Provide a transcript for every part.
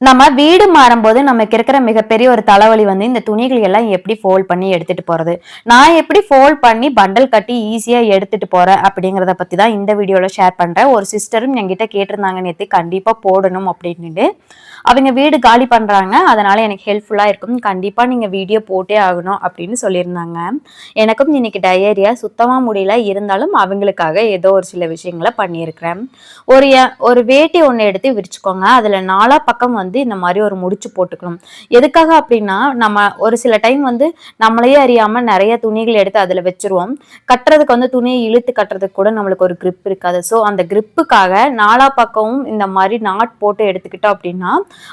நம்ம வீடு மாறும்போது நமக்கு இருக்கிற மிகப்பெரிய ஒரு தலைவலி வந்து இந்த துணிகள் எல்லாம் எப்படி ஃபோல்ட் பண்ணி எடுத்துட்டு போறது? நான் எப்படி ஃபோல்ட் பண்ணி பண்டல் கட்டி ஈஸியா எடுத்துட்டு போறேன் அப்படிங்கறத பத்தி தான் இந்த வீடியோல ஷேர் பண்றேன். ஒரு சிஸ்டரும் என்கிட்ட கேட்டிருந்தாங்க நேற்று கண்டிப்பா போடணும் அப்படின்ட்டு அவங்க வீடு காலி பண்ணுறாங்க அதனால் எனக்கு ஹெல்ப்ஃபுல்லாக இருக்கும். கண்டிப்பாக நீங்கள் வீடியோ போட்டே ஆகணும் அப்படின்னு சொல்லியிருந்தாங்க. எனக்கும் இன்னைக்கு டயரியா சுத்தமாக முடியல. இருந்தாலும் அவங்களுக்காக ஏதோ ஒரு சில விஷயங்களை பண்ணியிருக்கிறேன். ஒரு ஒரு வேட்டி ஒன்று எடுத்து விரிச்சுக்கோங்க. அதில் நாலா பக்கம் வந்து இந்த மாதிரி ஒரு முடிச்சு போட்டுக்கணும். எதுக்காக அப்படின்னா நம்ம ஒரு சில டைம் வந்து நம்மளையே அறியாமல் நிறைய துணிகள் எடுத்து அதில் வச்சிருவோம். கட்டுறதுக்கு வந்து துணியை இழுத்து கட்டுறதுக்கு கூட நம்மளுக்கு ஒரு கிரிப் இருக்காது. ஸோ அந்த கிரிப்புக்காக நாலா பக்கமும் இந்த மாதிரி நாட் போட்டு எடுத்துக்கிட்டோம் அப்படின்னா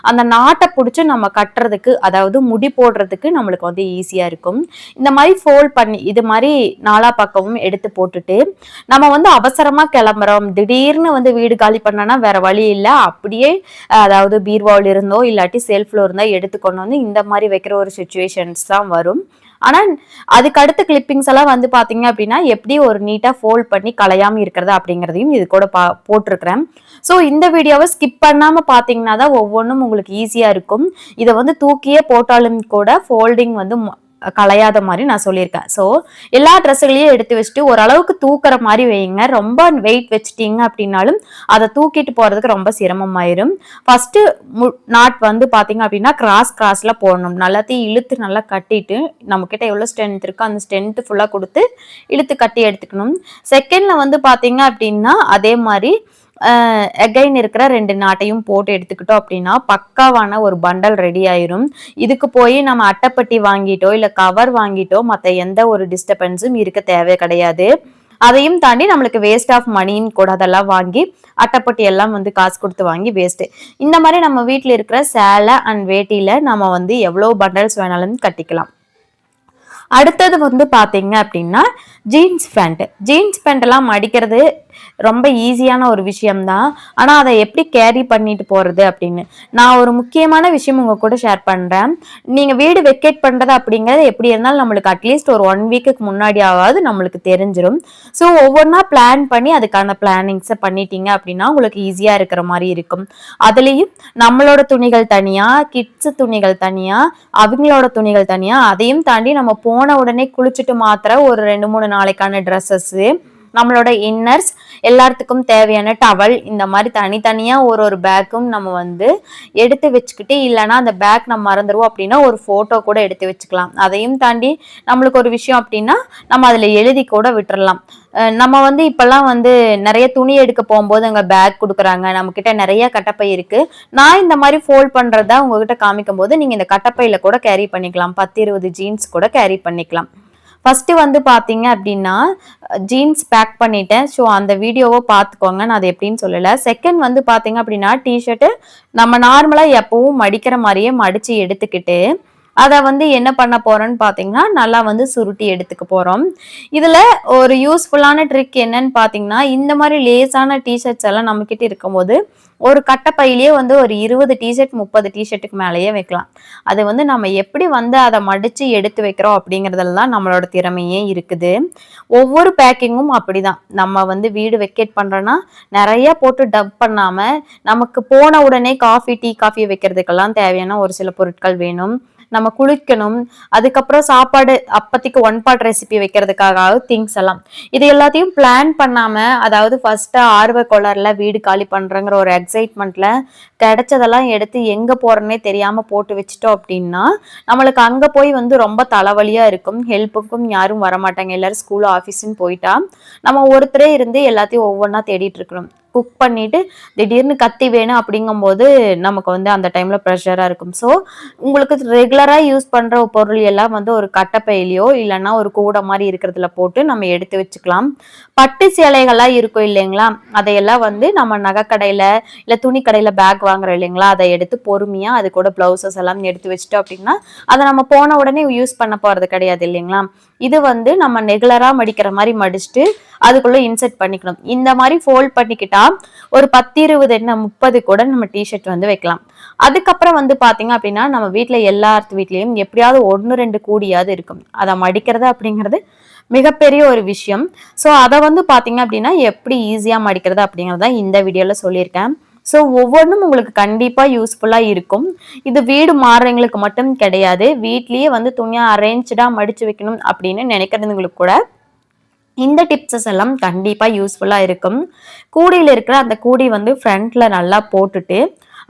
அந்த நாட்டை பிடிச்சி நம்ம கட்டுறதுக்கு அதாவது முடி போடுறதுக்கு நம்மளுக்கு வந்து ஈஸியா இருக்கும். இந்த மாதிரி ஃபோல்ட் பண்ணி இது மாதிரி நாலா பக்கமும் எடுத்து போட்டுட்டு நம்ம வந்து அவசரமா கிளம்புறோம். திடீர்னு வந்து வீடு காலி பண்ணனா வேற வழி இல்லை. அப்படியே அதாவது பீர்வாவில் இருந்தோ இல்லாட்டி செல்ஃப்ல இருந்தோ எடுத்து கொண்டு வந்து இந்த மாதிரி வைக்கிற ஒரு சுச்சுவேஷன்ஸ் தான் வரும். ஆனால் அதுக்கு அடுத்த கிளிப்பிங்ஸ் எல்லாம் வந்து பார்த்தீங்க அப்படின்னா எப்படி ஒரு நீட்டாக ஃபோல்ட் பண்ணி கலையாமல் இருக்கிறது அப்படிங்கிறதையும் இது கூட பா போட்டிருக்கிறேன். ஸோ இந்த வீடியோவை ஸ்கிப் பண்ணாமல் பார்த்தீங்கன்னா தான் ஒவ்வொன்றும் உங்களுக்கு ஈஸியாக இருக்கும். இதை வந்து தூக்கியே போட்டாலும் கூட ஃபோல்டிங் வந்து கலையாத மாதிரி நான் சொல்லியிருக்கேன். ஸோ எல்லா ட்ரெஸ்ஸுகளையும் எடுத்து வச்சுட்டு ஓரளவுக்கு தூக்குற மாதிரி வைங்க. ரொம்ப வெயிட் வச்சுட்டீங்க அப்படின்னாலும் அதை தூக்கிட்டு போகிறதுக்கு ரொம்ப சிரமமாயிரும். ஃபஸ்ட்டு நாட் வந்து பார்த்தீங்க அப்படின்னா கிராஸ் கிராஸில் போடணும். நல்லாத்தையும் இழுத்து நல்லா கட்டிட்டு நம்மக்கிட்ட எவ்வளோ ஸ்ட்ரென்த் இருக்கோ அந்த ஸ்ட்ரென்த்து ஃபுல்லாக கொடுத்து இழுத்து கட்டி எடுத்துக்கணும். செகண்டில் வந்து பார்த்தீங்க அப்படின்னா அதே மாதிரி எகைன் இருக்கிற ரெண்டு நாட்டையும் போட்டு எடுத்துக்கிட்டோம் அப்படின்னா பக்காவான ஒரு பண்டல் ரெடி ஆயிரும். இதுக்கு போய் நம்ம அட்டைப்பட்டி வாங்கிட்டோ இல்லை கவர் வாங்கிட்டோ மற்ற எந்த ஒரு டிஸ்டர்பன்ஸும் இருக்க தேவை கிடையாது. அதையும் தாண்டி நம்மளுக்கு வேஸ்ட் ஆஃப் மணின்னு கூட அதெல்லாம் வாங்கி அட்டைப்பட்டி எல்லாம் வந்து காசு கொடுத்து வாங்கி வேஸ்ட்டு இந்த மாதிரி நம்ம வீட்டில் இருக்கிற சேலை அண்ட் வேட்டியில் நம்ம வந்து எவ்வளோ பண்டல்ஸ் வேணாலும் கட்டிக்கலாம். அடுத்தது வந்து பார்த்தீங்க அப்படின்னா ஜீன்ஸ் பேண்ட் ஜீன்ஸ் பேண்ட் எல்லாம் மடிக்கிறது ரொம்ப ஈஸியான ஒரு விஷயம்தான். ஆனால் அதை எப்படி கேரி பண்ணிட்டு போகிறது அப்படின்னு. நான் ஒரு முக்கியமான விஷயம் உங்கள் கூட ஷேர் பண்ணுறேன் நீங்கள் வீடு வெக்கேட் பண்ணுறது அப்படிங்கிறது எப்படி இருந்தாலும் நம்மளுக்கு அட்லீஸ்ட் ஒரு ஒன் வீக்குக்கு முன்னாடி நம்மளுக்கு தெரிஞ்சிடும் ஸோ ஒவ்வொன்றா பிளான் பண்ணி அதுக்கான பிளானிங்ஸை பண்ணிட்டீங்க அப்படின்னா உங்களுக்கு ஈஸியாக இருக்கிற மாதிரி இருக்கும். அதுலேயும் நம்மளோட துணிகள் தனியாக கிட்ஸு துணிகள் தனியாக அவங்களோட துணிகள் தனியாக அதையும் தாண்டி நம்ம போன உடனே குளிச்சுட்டு மாத்திர ஒரு ரெண்டு மூணு நாளைக்கான ட்ரெஸ்ஸஸ்ஸு நம்மளோட இன்னர்ஸ் எல்லாத்துக்கும் தேவையான டவல் இந்த மாதிரி தனித்தனியாக ஒரு ஒரு பேக்கும் நம்ம வந்து எடுத்து வச்சுக்கிட்டு இல்லைன்னா அந்த பேக் நம்ம மறந்துடுவோம் அப்படின்னா ஒரு ஃபோட்டோ கூட எடுத்து வச்சுக்கலாம். அதையும் தாண்டி நம்மளுக்கு ஒரு விஷயம் அப்படின்னா நம்ம அதில் எழுதி கூட விட்டுறலாம். நம்ம வந்து இப்பெல்லாம் வந்து நிறைய துணி எடுக்க போகும்போது அங்கே பேக் கொடுக்குறாங்க. நம்ம கிட்ட நிறைய கட்டப்பை இருக்கு. நான் இந்த மாதிரி ஃபோல்ட் பண்றதா உங்ககிட்ட காமிக்கும் போது நீங்க இந்த கட்டப்பையில கூட கேரி பண்ணிக்கலாம். பத்து இருபது ஜீன்ஸ் கூட கேரி பண்ணிக்கலாம். ஃபஸ்ட்டு வந்து பார்த்தீங்க அப்படின்னா ஜீன்ஸ் பேக் பண்ணிட்டேன். ஸோ அந்த வீடியோவை பார்த்துக்கோங்க நான் அது எப்படின்னு சொல்லலை. செகண்ட் வந்து பார்த்தீங்க அப்படின்னா டிஷர்ட்டு நம்ம நார்மலாக எப்பவும் மடிக்கிற மாதிரியே மடித்து எடுத்துக்கிட்டு அதை வந்து என்ன பண்ண போறோம்னு பார்த்தீங்கன்னா நல்லா வந்து சுருட்டி எடுத்துக்க போகிறோம் இதில் ஒரு யூஸ்ஃபுல்லான ட்ரிக் என்னன்னு பார்த்தீங்கன்னா இந்த மாதிரி லேஸான டிஷர்ட்ஸ் எல்லாம் நம்மக்கிட்ட இருக்கும்போது ஒரு கட்டப்பையிலேயே வந்து ஒரு இருபது டிஷர்ட் முப்பது டிஷர்ட்டுக்கு மேலேயே வைக்கலாம். அது வந்து நம்ம எப்படி வந்து அதை மடித்து எடுத்து வைக்கிறோம் அப்படிங்கிறதெல்லாம் நம்மளோட திறமையே இருக்குது. ஒவ்வொரு பேக்கிங்கும் அப்படிதான். நம்ம வந்து வீடு வெக்கேட் பண்ணுறோன்னா நிறைய போட்டு டப் பண்ணாமல் நமக்கு போன உடனே காஃபி டீ காஃபி வைக்கிறதுக்கெல்லாம் தேவையான ஒரு சில பொருட்கள் வேணும். நம்ம குளிக்கணும். அதுக்கப்புறம் சாப்பாடு அப்பத்திக்கு ஒன் பார்ட் ரெசிபி வைக்கிறதுக்காக திங்ஸ் எல்லாம். இது எல்லாத்தையும் பிளான் பண்ணாம அதாவது ஃபர்ஸ்ட் ஆர்வ கோளாறுல வீடு காலி பண்றங்கிற ஒரு எக்ஸைட்மெண்ட்ல கிடைச்சதெல்லாம் எடுத்து எங்க போறேன்னே தெரியாம போட்டு வச்சுட்டோம் அப்படின்னா நம்மளுக்கு அங்க போய் வந்து ரொம்ப தலைவலியா இருக்கும். ஹெல்ப்புக்கும் யாரும் வரமாட்டாங்க. எல்லாரும் ஸ்கூல் ஆஃபீஸ்ன்னு போயிட்டா நம்ம ஒருத்தரே இருந்து எல்லாத்தையும் ஒவ்வொன்றா தேடிட்டு இருக்கணும். குக் பண்ணிட்டு திடீர்னு கத்தி வேணும் அப்படிங்கும்போது நமக்கு வந்து அந்த டைம்ல ப்ரெஷராக இருக்கும். ஸோ உங்களுக்கு ரெகுலராக யூஸ் பண்ணுற பொருள் எல்லாம் வந்து ஒரு கட்டப்பையிலையோ இல்லைன்னா ஒரு கூடை மாதிரி இருக்கிறதுல போட்டு நம்ம எடுத்து வச்சுக்கலாம். பட்டு சேலைகள்லாம் இருக்கும் இல்லைங்களா? அதையெல்லாம் வந்து நம்ம நகைக்கடையில் இல்லை துணி கடையில் பேக் வாங்குறோம் இல்லைங்களா? அதை எடுத்து பொறுமையாக அது கூட ப்ளவுசஸ் எல்லாம் எடுத்து வச்சுட்டோம் அப்படின்னா அதை நம்ம போன உடனே யூஸ் பண்ண போகிறது கிடையாது இல்லைங்களா? இது வந்து நம்ம ரெகுலராக மடிக்கிற மாதிரி மடிச்சுட்டு அதுக்குள்ள இன்செர்ட் பண்ணிக்கணும். இந்த மாதிரி ஃபோல்ட் பண்ணிக்கிட்டா ஒரு பத்து இருபது என்ன முப்பது கூட நம்ம டிஷர்ட் வந்து வைக்கலாம். அதுக்கப்புறம் வந்து பாத்தீங்க அப்படின்னா நம்ம வீட்டுல எல்லாத்து வீட்லயும் எப்படியாவது ஒன்று ரெண்டு கூடியாவது இருக்கும். அதை மடிக்கிறது அப்படிங்கிறது மிகப்பெரிய ஒரு விஷயம். ஸோ அதை வந்து பார்த்தீங்க அப்படின்னா எப்படி ஈஸியாக மடிக்கிறது அப்படிங்கிறத இந்த வீடியோவில் சொல்லியிருக்கேன். ஸோ ஒவ்வொன்றும் உங்களுக்கு கண்டிப்பாக யூஸ்ஃபுல்லாக இருக்கும். இது வீடு மாறுறவங்களுக்கு மட்டும் கிடையாது. வீட்லேயே வந்து துணியாக அரேஞ்ச்டாக மடித்து வைக்கணும் அப்படின்னு நினைக்கிறதுங்களுக்கு கூட இந்த டிப்ஸஸ் எல்லாம் கண்டிப்பாக யூஸ்ஃபுல்லாக இருக்கும். கூடையில் இருக்கிற அந்த கூடை வந்து ஃப்ரண்ட்டில் நல்லா போட்டுட்டு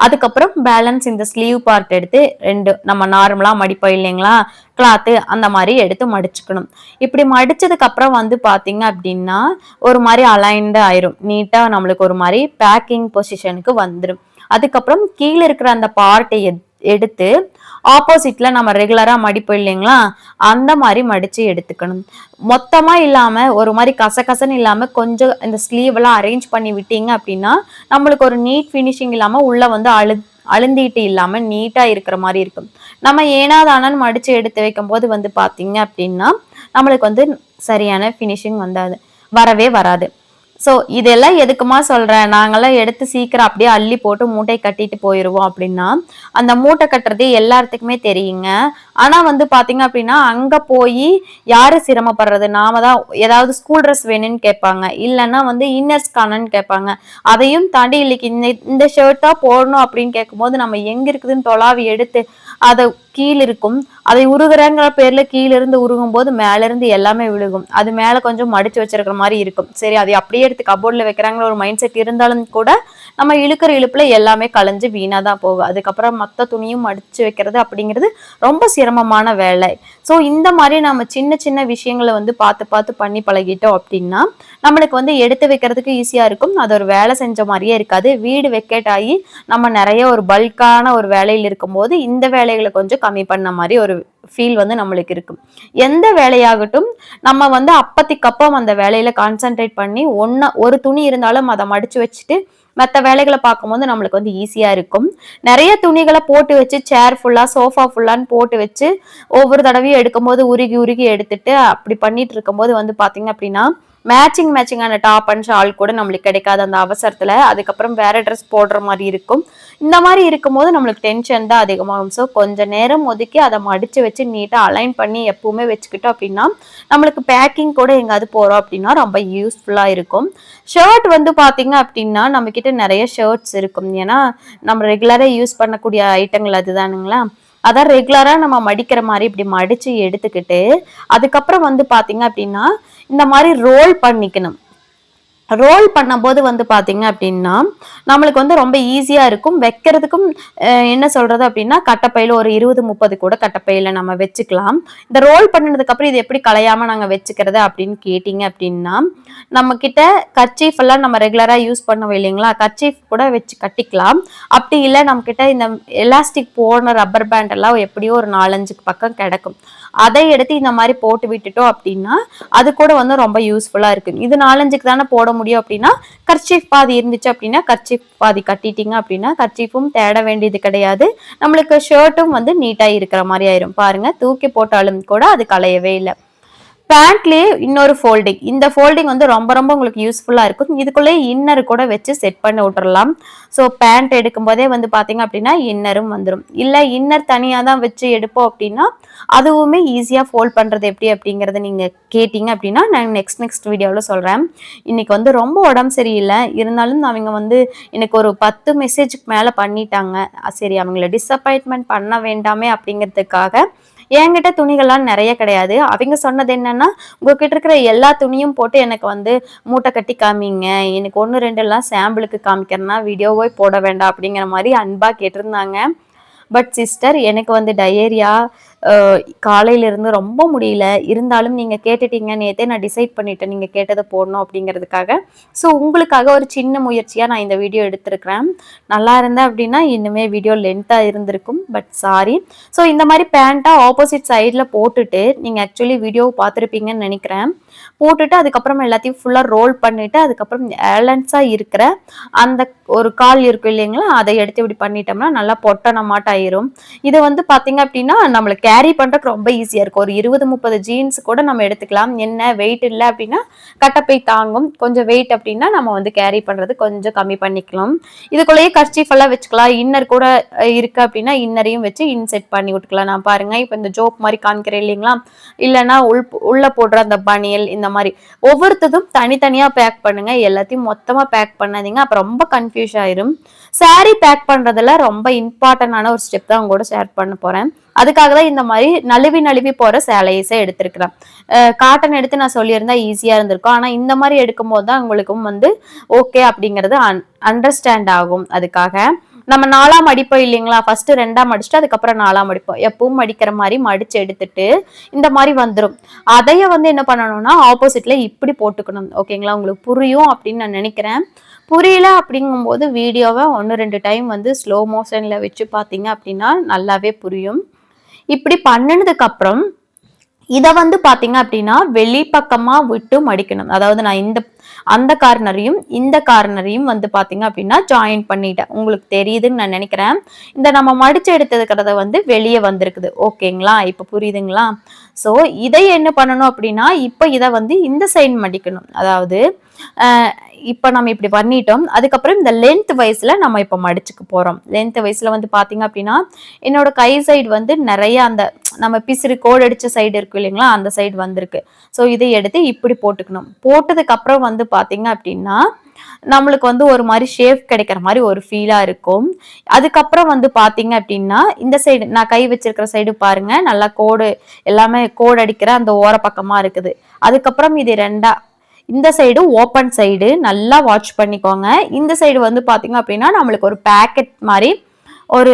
அதுக்கப்புறம் பேலன்ஸ் இந்த ஸ்லீவ் பார்ட் எடுத்து ரெண்டு நம்ம நார்மலாக மடிப்போம் இல்லைங்களா? கிளாத்து அந்த மாதிரி எடுத்து மடிச்சுக்கணும். இப்படி மடிச்சதுக்கு அப்புறம் வந்து பார்த்தீங்க அப்படின்னா ஒரு மாதிரி அலைன்டு ஆயிரும். நீட்டாக நம்மளுக்கு ஒரு மாதிரி பேக்கிங் பொசிஷனுக்கு வந்துடும் அதுக்கப்புறம் கீழே இருக்கிற அந்த பார்ட்டை எடுத்து ஆப்போசிட்ல நம்ம ரெகுலரா மடிப்போம் இல்லைங்களா? அந்த மாதிரி மடிச்சு எடுத்துக்கணும். மொத்தமா இல்லாம ஒரு மாதிரி கசகசன்னு இல்லாம கொஞ்சம் இந்த ஸ்லீவ் எல்லாம் அரேஞ்ச் பண்ணி விட்டீங்க அப்படின்னா நம்மளுக்கு ஒரு நீட் ஃபினிஷிங் இல்லாம உள்ள வந்து அழு அழுந்திட்டு இல்லாம நீட்டா இருக்கிற மாதிரி இருக்கும். நம்ம ஏனாதானு மடிச்சு எடுத்து வைக்கும் போது வந்து பாத்தீங்க அப்படின்னா நம்மளுக்கு வந்து சரியான ஃபினிஷிங் வந்தாது. வரவே வராது. ஸோ இதெல்லாம் எதுக்குமா சொல்கிறேன் நாங்களாம் எடுத்து சீக்கிரம் அப்படியே அள்ளி போட்டு மூட்டை கட்டிட்டு போயிடுவோம் அப்படின்னா அந்த மூட்டை கட்டுறது எல்லாத்துக்குமே தெரியுங்க. ஆனால் வந்து பார்த்தீங்க அப்படின்னா அங்கே போய் யார் சிரமப்படுறது? நாம தான் ஏதாவது ஸ்கூல் ட்ரெஸ் வேணும்னு கேட்பாங்க. இல்லைன்னா வந்து இன்னர்ஸ் காணன்னு கேட்பாங்க. அதையும் தாண்டி இன்னைக்கு இந்த இந்த ஷர்ட் தான் போடணும் அப்படின்னு கேட்கும்போது நம்ம எங்கே இருக்குதுன்னு தொலாவி எடுத்து அதை கீழ் இருக்கும் அதை உருகுறங்கிற பேர்ல கீழ இருந்து உருகும் போது மேல இருந்து எல்லாமே விழுகும். அது மேல கொஞ்சம் மடிச்சு வச்சிருக்கிற மாதிரி இருக்கும். சரி அதை அப்படியே எடுத்து கபோர்ட்ல வைக்கிறாங்கிற ஒரு மைண்ட் செட் இருந்தாலும் கூட நம்ம இழுக்கிற இழுப்புல எல்லாமே களைஞ்சு வீணா தான் போகும். அதுக்கப்புறம் மத்த துணியும் மடிச்சு வைக்கிறது அப்படிங்கிறது ரொம்ப சிரமமான வேலை. ஸோ இந்த மாதிரி நம்ம சின்ன சின்ன விஷயங்களை வந்து பார்த்து பார்த்து பண்ணி பழகிட்டோம் அப்படின்னா நம்மளுக்கு வந்து எடுத்து வைக்கிறதுக்கு ஈஸியா இருக்கும். அது ஒரு வேலை செஞ்ச மாதிரியே இருக்காது. வீடு வெக்கேட் ஆகி நம்ம நிறைய ஒரு பல்கான ஒரு வேலையில் இருக்கும்போது இந்த வேலைகளை கொஞ்சம் கம்மி பண்ண மாதிரி ஒரு ஃபீல் வந்து நம்மளுக்கு இருக்கும். எந்த வேலையாகட்டும் நம்ம வந்து அப்பத்திக்கப்பம் அந்த வேலையில கான்சென்ட்ரேட் பண்ணி ஒன்னா ஒரு துணி இருந்தாலும் அதை மடிச்சு வச்சுட்டு மற்ற வேலைகளை பார்க்கும்போது நம்மளுக்கு வந்து ஈஸியாக இருக்கும். நிறைய துணிகளை போட்டு வச்சு சேர் ஃபுல்லாக சோஃபா ஃபுல்லான்னு போட்டு வச்சு ஒவ்வொரு தடவையும் எடுக்கும்போது உருகி உருகி எடுத்துட்டு அப்படி பண்ணிட்டு இருக்கும்போது வந்து பார்த்தீங்க அப்படின்னா மேட்சிங் மேட்சிங்கான டாப் அண்ட் ஷால் கூட நம்மளுக்கு கிடைக்காது அந்த அவசரத்தில் அதுக்கப்புறம் வேற ட்ரெஸ் போடுற மாதிரி இருக்கும். இந்த மாதிரி இருக்கும்போது நம்மளுக்கு டென்ஷன் தான் அதிகமாகும். ஸோ கொஞ்சம் நேரம் ஒதுக்கி அதை மடித்து வச்சு நீட்டாக அலைன் பண்ணி எப்பவுமே வச்சுக்கிட்டோம் அப்படின்னா நம்மளுக்கு பேக்கிங் கூட எங்காவது போகிறோம் அப்படின்னா ரொம்ப யூஸ்ஃபுல்லாக இருக்கும். ஷர்ட் வந்து பார்த்தீங்க அப்படின்னா நம்மக்கிட்ட நிறைய ஷர்ட்ஸ் இருக்கும். ஏன்னா நம்ம ரெகுலராக யூஸ் பண்ணக்கூடிய ஐட்டங்கள் அதுதானுங்களா? அதான் ரெகுலராக நம்ம மடிக்கிற மாதிரி இப்படி மடித்து எடுத்துக்கிட்டு அதுக்கப்புறம் வந்து பார்த்தீங்க அப்படின்னா இந்த மாதிரி ரோல் பண்ணிக்கணும். ரோல் பண்ணும்போது வந்து பார்த்தீங்க அப்படின்னா நம்மளுக்கு வந்து ரொம்ப ஈஸியாக இருக்கும். வைக்கிறதுக்கும் என்ன சொல்கிறது அப்படின்னா கட்டப்பையில் ஒரு இருபது முப்பது கூட கட்டப்பையில் நம்ம வச்சுக்கலாம். இந்த ரோல் பண்ணினதுக்கப்புறம் இது எப்படி களையாமல் நாங்கள் வச்சுக்கிறது அப்படின்னு கேட்டிங்க அப்படின்னா நம்ம கிட்ட எல்லாம் நம்ம ரெகுலராக யூஸ் பண்ணுவோம் இல்லைங்களா? கர்ச்சீஃப் கூட வச்சு கட்டிக்கலாம். அப்படி இல்லை நம்ம கிட்ட இந்த எலாஸ்டிக் போன ரப்பர் பேண்ட் எல்லாம் எப்படியோ ஒரு நாலஞ்சு பக்கம் கிடக்கும். அதை எடுத்து இந்த மாதிரி போட்டு விட்டுட்டோம் அப்படின்னா அது கூட வந்து ரொம்ப யூஸ்ஃபுல்லாக இருக்கு இது நாலஞ்சுக்கு தானே போட முடியும் அப்படின்னா கர்ச்சீஃப் பாதி இருந்துச்சு அப்படின்னா கர்ச்சீஃப் பாதி கட்டிட்டீங்க அப்படின்னா கர்ச்சீஃபும் தேட வேண்டியது கிடையாது. நம்மளுக்கு ஷர்ட்டும் வந்து நீட்டாக இருக்கிற மாதிரி ஆயிரும். பாருங்க தூக்கி போட்டாலும் கூட அது களையவே இல்லை. பேண்ட்லேயே இன்னொரு ஃபோல்டிங் இந்த ஃபோல்டிங் வந்து ரொம்ப ரொம்ப உங்களுக்கு யூஸ்ஃபுல்லாக இருக்கும். இதுக்குள்ளேயே இன்னர் கூட வச்சு செட் பண்ணி விட்டுறலாம். ஸோ பேண்ட் எடுக்கும் போதே வந்து பார்த்தீங்க அப்படின்னா இன்னரும் வந்துடும் இல்லை இன்னர் தனியாக தான் வச்சு எடுப்போம் அப்படின்னா அதுவுமே ஈஸியாக ஃபோல்ட் பண்ணுறது எப்படி அப்படிங்கிறத நீங்கள் கேட்டிங்க அப்படின்னா நான் நெக்ஸ்ட் நெக்ஸ்ட் வீடியோவில் சொல்கிறேன் இன்னைக்கு வந்து ரொம்ப உடம்பு சரியில்லை. இருந்தாலும் அவங்க வந்து எனக்கு ஒரு பத்து மெசேஜுக்கு மேலே பண்ணிட்டாங்க. சரி அவங்கள டிஸப்பாயின்மெண்ட் பண்ண வேண்டாமே அப்படிங்கிறதுக்காக என்கிட்ட துணிகள்லாம் நிறைய கிடையாது. அவங்க சொன்னது என்னன்னா உங்ககிட்ட இருக்கிற எல்லா துணியும் போட்டு எனக்கு வந்து மூட்டை கட்டி காமிங்க. எனக்கு ஒன்று ரெண்டு எல்லாம் சாம்பிளுக்கு காமிக்கிறேன்னா வீடியோவே போட வேண்டாம் அப்படிங்கிற மாதிரி அன்பா கேட்டிருந்தாங்க. பட் சிஸ்டர் எனக்கு வந்து டயேரியா காலையிலேருந்து ரொம்ப முடியல. இருந்தாலும் நீங்கள் கேட்டுட்டீங்க நேற்றே நான் டிசைட் பண்ணிட்டேன் நீங்கள் கேட்டதை போடணும் அப்படிங்கிறதுக்காக. ஸோ உங்களுக்காக ஒரு சின்ன முயற்சியாக நான் இந்த வீடியோ எடுத்திருக்கிறேன். நல்லா இருந்தேன் அப்படின்னா இன்னுமே வீடியோ லென்த்தாக இருந்திருக்கும் பட் சாரி ஸோ இந்த மாதிரி பேண்ட்டாக ஆப்போசிட் சைடில் போட்டுட்டு நீங்கள் ஆக்சுவலி வீடியோ பார்த்துருப்பீங்கன்னு நினைக்கிறேன். போட்டுட்டு அதுக்கப்புறம் எல்லாத்தையும் ஃபுல்லாக ரோல் பண்ணிவிட்டு அதுக்கப்புறம் ஏலன்ஸாக இருக்கிற அந்த ஒரு கால் இருக்கும் இல்லைங்களா? அதை எடுத்து இப்படி பண்ணிட்டோம்னா நல்லா பொட்டன மாட்டாயிரும் இது வந்து பார்த்தீங்க அப்படின்னா நம்மளுக்கு கேரி பண்ணுறதுக்கு ரொம்ப ஈஸியாக இருக்கும். ஒரு இருபது முப்பது ஜீன்ஸ் கூட நம்ம எடுத்துக்கலாம். என்ன வெயிட் இல்லை அப்படின்னா கட்டப்பை தாங்கும். கொஞ்சம் வெயிட் அப்படின்னா நம்ம வந்து கேரி பண்ணுறது கொஞ்சம் கம்மி பண்ணிக்கலாம். இதுக்குள்ளேயே கர்ச்சீஃப் எல்லாம் வச்சுக்கலாம். இன்னர் கூட இருக்குது இருக்கு அப்படின்னா இன்னரையும் வச்சு இன்செட் பண்ணி விட்டுக்கலாம். நான் பாருங்க இப்போ இந்த ஜோப் மாதிரி காமிக்கிறேன் இல்லைங்களா? இல்லைன்னா உள் உள்ள போடுற அந்த பனியல் இந்த மாதிரி. ஒவ்வொருத்ததும் தனித்தனியாக பேக் பண்ணுங்க. எல்லாத்தையும் மொத்தமாக பேக் பண்ணாதீங்க. அப்போ ரொம்ப கன்ஃபியூஸ் ஆயிரும். Saree பேக் பண்றதுல ரொம்ப இம்பார்ட்டன்டான ஒரு ஸ்டெப் தான் உங்க கூட ஷேர் பண்ண போறேன். அதுக்காக தான் இந்த மாதிரி நழுவி நழுவி போற சேலைஸை எடுத்திருக்கிறேன். காட்டன் எடுத்து நான் சொல்லியிருந்தா ஈஸியா இருந்திருக்கும். ஆனா இந்த மாதிரி எடுக்கும் போது தான் உங்களுக்கும் வந்து ஓகே அப்படிங்கிறது அண்டர்ஸ்டாண்ட் ஆகும். அதுக்காக நம்ம நாலாம் மடிப்போம் இல்லைங்களா? ஃபர்ஸ்ட் ரெண்டாம் அடிச்சுட்டு அதுக்கப்புறம் நாலாம் மடிப்போம் எப்பவும் மடிக்கிற மாதிரி மடிச்சு எடுத்துட்டு இந்த மாதிரி வந்துடும் அதைய வந்து என்ன பண்ணணும்னா ஆப்போசிட்ல இப்படி போட்டுக்கணும். ஓகேங்களா? உங்களுக்கு புரியும் அப்படின்னு நான் நினைக்கிறேன். புரியல அப்படிங்கும்போது வீடியோவை ஒன்று ரெண்டு டைம் வந்து ஸ்லோ மோஷன்ல வச்சு பார்த்தீங்க அப்படின்னா நல்லாவே புரியும். இப்படி பண்ணினதுக்கு அப்புறம் இதை வந்து பார்த்தீங்க அப்படின்னா வெளிப்பக்கமாக விட்டு மடிக்கணும் அதாவது நான் இந்த அந்த கார்னரையும் இந்த கார்னரையும் வந்து பாத்தீங்க அப்படின்னா ஜாயின் பண்ணிட்டேன். உங்களுக்கு தெரியுதுன்னு நான் நினைக்கிறேன். இந்த நம்ம மடிச்சு எடுத்துக்கிறத வந்து வெளியே வந்திருக்குது. ஓகேங்களா? இப்போ புரியுதுங்களா? ஸோ இதை என்ன பண்ணணும் அப்படின்னா இப்போ இதை வந்து இந்த சைடு மடிக்கணும். அதாவது இப்போ நம்ம இப்படி பண்ணிட்டோம். அதுக்கப்புறம் இந்த லென்த் வயசில் நம்ம இப்போ மடிச்சுக்க போகிறோம் லென்த் வயசில் வந்து பார்த்தீங்க அப்படின்னா என்னோட கை சைடு வந்து நிறைய அந்த நம்ம பிசிறு கோடு அடிச்ச சைடு இருக்கு இல்லைங்களா? அந்த சைடு வந்திருக்கு. ஸோ இதை எடுத்து இப்படி போட்டுக்கணும். போட்டதுக்கு அப்புறம் வந்து பார்த்தீங்க அப்படின்னா நம்மளுக்கு வந்து ஒரு மாதிரி ஷேப் கிடைக்கிற மாதிரி ஒரு ஃபீலாக இருக்கும். அதுக்கப்புறம் வந்து பார்த்தீங்க அப்படின்னா இந்த சைடு நான் கை வச்சிருக்கிற சைடு பாருங்க நல்லா கோடு எல்லாமே கோடு அடிக்கிற அந்த ஓர பக்கமாக இருக்குது. அதுக்கப்புறம் இது ரெண்டா இந்த சைடு ஓப்பன் சைடு நல்லா வாட்ச் பண்ணிக்கோங்க. இந்த சைடு வந்து பார்த்தீங்க அப்படின்னா நம்மளுக்கு ஒரு பேக்கெட் மாதிரி ஒரு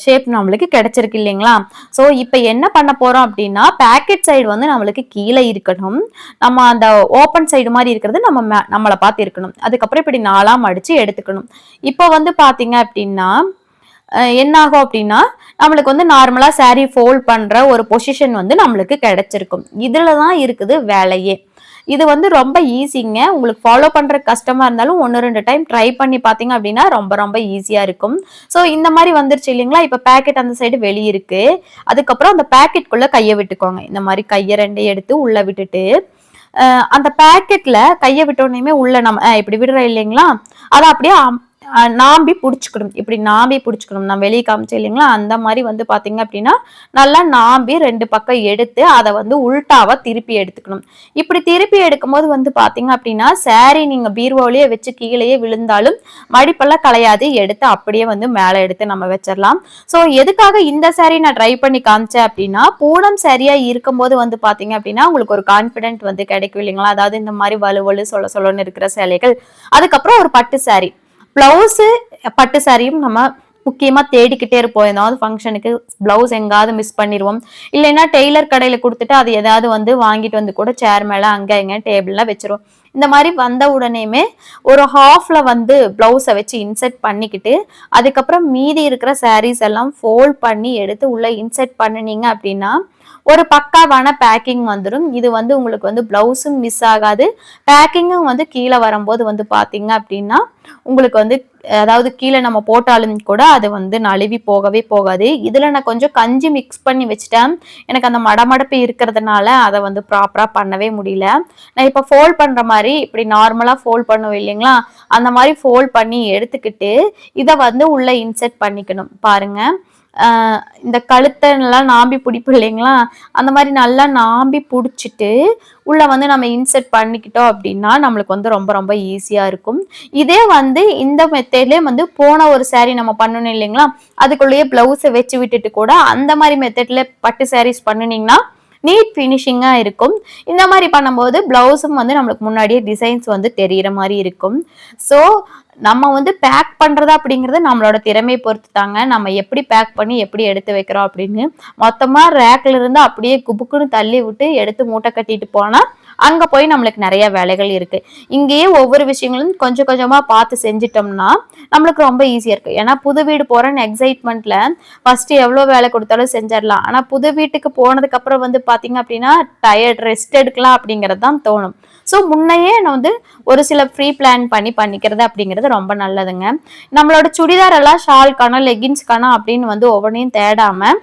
ஷேப் நம்மளுக்கு கிடைச்சிருக்கு இல்லைங்களா? ஸோ இப்போ என்ன பண்ண போகிறோம் அப்படின்னா பேக்கெட் சைடு வந்து நம்மளுக்கு கீழே இருக்கணும். நம்ம அந்த ஓப்பன் சைடு மாதிரி இருக்கிறது நம்ம நம்மளை பார்த்து இருக்கணும். அதுக்கப்புறம் இப்படி நாலாம் அடித்து எடுத்துக்கணும். இப்போ வந்து பார்த்தீங்க அப்படின்னா என்னாகும் அப்படின்னா நம்மளுக்கு வந்து நார்மலாக சாரீ ஃபோல்ட் பண்ணுற ஒரு பொசிஷன் வந்து நம்மளுக்கு கிடைச்சிருக்கும். இதில் தான் இருக்குது வேலையே. இது வந்து ரொம்ப ஈஸிங்க உங்களுக்கு ஃபாலோ பண்ணுற கஷ்டமாக இருந்தாலும் ஒன்று ரெண்டு டைம் ட்ரை பண்ணி பார்த்தீங்க அப்படின்னா ரொம்ப ரொம்ப ஈஸியாக இருக்கும். ஸோ இந்த மாதிரி வந்துருச்சு இல்லைங்களா? இப்போ பேக்கெட் அந்த சைடு வெளியிருக்கு அதுக்கப்புறம் அந்த பேக்கெட்குள்ளே கையை விட்டுக்கோங்க. இந்த மாதிரி கையை ரெண்டையும் எடுத்து உள்ளே விட்டுட்டு அந்த பேக்கெட்ல கையை விட்டோடனையுமே உள்ள நம்ம இப்படி விடுறோம் இல்லைங்களா? அதை அப்படியே நாம்பி பிடிச்சிக்கணும். இப்படி நாம்பி பிடிச்சிக்கணும். நான் வெளியே காமிச்சேன் இல்லைங்களா? அந்த மாதிரி வந்து பார்த்தீங்க அப்படின்னா நல்லா நாம்பி ரெண்டு பக்கம் எடுத்து அதை வந்து உள்டாவாக திருப்பி எடுத்துக்கணும். இப்படி திருப்பி எடுக்கும்போது வந்து பார்த்தீங்க அப்படின்னா சாரி நீங்கள் பீர்வோலையே வச்சு கீழேயே விழுந்தாலும் மடிப்பெல்லாம் கலையாது எடுத்து அப்படியே வந்து மேலே எடுத்து நம்ம வச்சிடலாம். ஸோ எதுக்காக இந்த சாரி நான் ட்ரை பண்ணி காமிச்சேன் அப்படின்னா பூனம் சரியாக இருக்கும்போது வந்து பார்த்தீங்க அப்படின்னா உங்களுக்கு ஒரு கான்ஃபிடென்ட் வந்து கிடைக்கும் இல்லைங்களா? அதாவது இந்த மாதிரி வலு வலு சொல்ல சொல்லணும்னு இருக்கிற சேலைகள். அதுக்கப்புறம் ஒரு பட்டு சாரி பிளவுஸு பட்டு சாரியும் நம்ம முக்கியமாக தேடிக்கிட்டே இருப்போம். ஏதாவது ஃபங்க்ஷனுக்கு ப்ளவுஸ் எங்காவது மிஸ் பண்ணிடுவோம் இல்லைன்னா டெய்லர் கடையில் கொடுத்துட்டு அது ஏதாவது வந்து வாங்கிட்டு வந்து கூட சேர் மேலே அங்கே எங்கே டேபிளில் வச்சிருவோம். இந்த மாதிரி வந்த உடனேயுமே ஒரு ஹாஃபில் வந்து ப்ளவுஸை வச்சு இன்செர்ட் பண்ணிக்கிட்டு அதுக்கப்புறம் மீதி இருக்கிற சாரீஸ் எல்லாம் ஃபோல்ட் பண்ணி எடுத்து உள்ளே இன்செர்ட் பண்ணுனீங்க அப்படின்னா ஒரு பக்காவான பேக்கிங் வந்துடும் இது வந்து உங்களுக்கு வந்து பிளவுஸும் மிஸ் ஆகாது. பேக்கிங்கும் வந்து கீழே வரும்போது வந்து பார்த்தீங்க அப்படின்னா உங்களுக்கு வந்து அதாவது கீழே நம்ம போட்டாலும் கூட அது வந்து நழுவி போகவே போகாது. இதுல நான் கொஞ்சம் கஞ்சி மிக்ஸ் பண்ணி வச்சுட்டேன். எனக்கு அந்த மடமடப்பு இருக்கிறதுனால அதை வந்து ப்ராப்பராக பண்ணவே முடியல. நான் இப்போ ஃபோல்ட் பண்ற மாதிரி இப்படி நார்மலாக ஃபோல்ட் பண்ணுவோம் இல்லைங்களா? அந்த மாதிரி ஃபோல்ட் பண்ணி எடுத்துக்கிட்டு இதை வந்து உள்ளே இன்செர்ட் பண்ணிக்கணும். பாருங்க. இந்த கழுத்தை நல்லா நாம்பி பிடிப்போம் இல்லைங்களா? அந்த மாதிரி நல்லா நாம்பி பிடிச்சிட்டு உள்ளே வந்து நம்ம இன்செர்ட் பண்ணிக்கிட்டோம் அப்படின்னா நம்மளுக்கு வந்து ரொம்ப ரொம்ப ஈஸியாக இருக்கும். இதே வந்து இந்த மெத்தட்லேயே வந்து போன ஒரு சேரீ நம்ம பண்ணணும் இல்லைங்களா? அதுக்குள்ளேயே ப்ளவுஸை வச்சு விட்டுட்டு கூட அந்த மாதிரி மெத்தட்ல பட்டு சாரீஸ் பண்ணினீங்கன்னா நீட் ஃபினிஷிங்காக இருக்கும். இந்த மாதிரி பண்ணும்போது ப்ளவுஸும் வந்து நம்மளுக்கு முன்னாடியே டிசைன்ஸ் வந்து தெரியிற மாதிரி இருக்கும். ஸோ நம்ம வந்து பேக் பண்ணுறது அப்படிங்கிறது நம்மளோட திறமையை பொறுத்து தாங்க நம்ம எப்படி பேக் பண்ணி எப்படி எடுத்து வைக்கிறோம் அப்படின்னு. மொத்தமாக ரேக்கில் இருந்து அப்படியே குபுக்குன்னு தள்ளி விட்டு எடுத்து மூட்டை கட்டிட்டு போனால் அங்கே போய் நம்மளுக்கு நிறைய வேலைகள் இருக்கு. இங்கேயே ஒவ்வொரு விஷயங்களும் கொஞ்சம் கொஞ்சமாக பார்த்து செஞ்சிட்டோம்னா நம்மளுக்கு ரொம்ப ஈஸியாக இருக்கு. ஏன்னா புது வீடு போகிறேன்னு எக்ஸைட்மெண்ட்ல ஃபர்ஸ்ட் எவ்வளோ வேலை கொடுத்தாலும் செஞ்சிடலாம். ஆனால் புது வீட்டுக்கு போனதுக்கு அப்புறம் வந்து பார்த்தீங்க அப்படின்னா டயர்ட் ரெஸ்ட் எடுக்கலாம் அப்படிங்கிறது தான் தோணும். ஸோ முன்னையே நான் வந்து ஒரு சில ஃப்ரீ பிளான் பண்ணி பண்ணிக்கிறது அப்படிங்கிறது ரொம்ப நல்லதுங்க. நம்மளோட சுடிதார் எல்லாம் லெகின்ஸ் லெகின்ஸ்க்கான அப்படின்னு வந்து ஒவ்வொன்றையும் தேடாமல்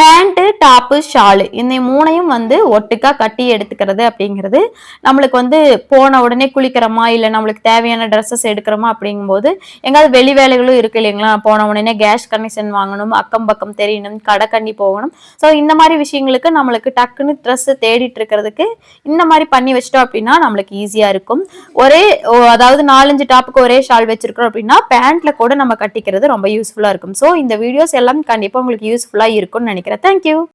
பேண்ட்டு டாப்பு ஷாலு இந்த மூணையும் வந்து ஒட்டுக்கா கட்டி எடுத்துக்கிறது அப்படிங்கிறது நம்மளுக்கு வந்து போன உடனே குளிக்கிறோமா இல்லை நம்மளுக்கு தேவையான ட்ரெஸ்ஸஸ் எடுக்கிறோமா அப்படிங்கும்போது எங்காவது வெளி வேலைகளும் இருக்கு இல்லைங்களா? போன உடனே கேஸ் கனெக்ஷன் வாங்கணும் அக்கம் பக்கம் தெரியணும் கடை கண்ணி போகணும். ஸோ இந்த மாதிரி விஷயங்களுக்கு நம்மளுக்கு டக்குன்னு ட்ரெஸ் தேடிட்டு இருக்கிறதுக்கு இந்த மாதிரி பண்ணி வச்சிட்டோம் அப்படின்னா நம்மளுக்கு ஈஸியாக இருக்கும். ஒரே ஓ, அதாவது நாலஞ்சு டாப்புக்கு ஒரே ஷால் வச்சிருக்கிறோம் அப்படின்னா பேண்ட்ல கூட நம்ம கட்டிக்கிறது ரொம்ப யூஸ்ஃபுல்லாக இருக்கும். ஸோ இந்த வீடியோஸ் எல்லாம் கண்டிப்பாக உங்களுக்கு யூஸ்ஃபுல்லாக இருக்கும்னு நினைக்கிறேன். ಮಾಡ್ತೀರಾ ಥ್ಯಾಂಕ್ ಯು